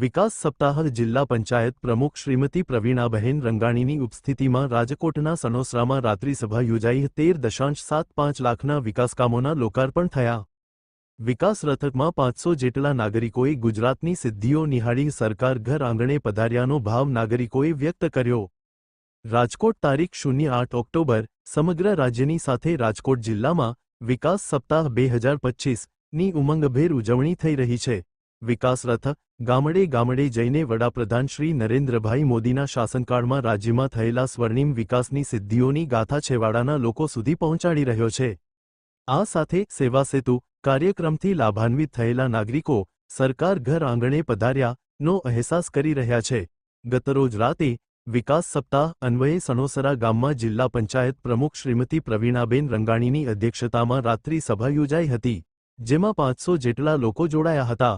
વિકાસ સપ્તાહ જિલ્લા પંચાયત પ્રમુખ શ્રીમતી પ્રવીણાબહેન રંગાણીની ઉપસ્થિતિમાં રાજકોટના સનોસરામાં રાત્રિસભા યોજાઈ તેર દશાંશ સાત પાંચ લાખના વિકાસકામોના લોકાર્પણ થયા. વિકાસ રથકમાં પાંચસો જેટલા નાગરિકોએ ગુજરાતની સિદ્ધિઓ નિહાળી સરકાર ઘર આંગણે પધાર્યાનો ભાવ નાગરિકોએ વ્યક્ત કર્યો. રાજકોટ તારીખ શૂન્ય આઠ ઓક્ટોબર, સમગ્ર રાજ્યની સાથે રાજકોટ જિલ્લામાં વિકાસ સપ્તાહ બે હજાર પચ્ચીસની ઉમંગભેર ઉજવણી થઈ રહી છે. વિકાસ રથ ગામડે ગામડે જઈને વડાપ્રધાન શ્રી નરેન્દ્રભાઈ મોદીના શાસનકાળમાં રાજ્યમાં થયેલા સ્વર્ણિમ વિકાસની સિદ્ધિઓની ગાથા છેવાડાના લોકો સુધી પહોંચાડી રહ્યો છે. આ સાથે સેવા સેતુ, કાર્યક્રમથી લાભાન્વિત થયેલા નાગરિકો, સરકાર ઘર આંગણે પધાર્યાનો અહેસાસ કરી રહ્યા છે. ગતરોજ રાતે, વિકાસ સપ્તાહ અન્વયે સણોસરા ગામમાં જિલ્લા પંચાયત પ્રમુખ શ્રીમતી પ્રવીણાબેન રંગાણીની અધ્યક્ષતામાં રાત્રિ સભા યોજાઈ હતી, જેમાં પાંચસો જેટલા લોકો જોડાયા હતા.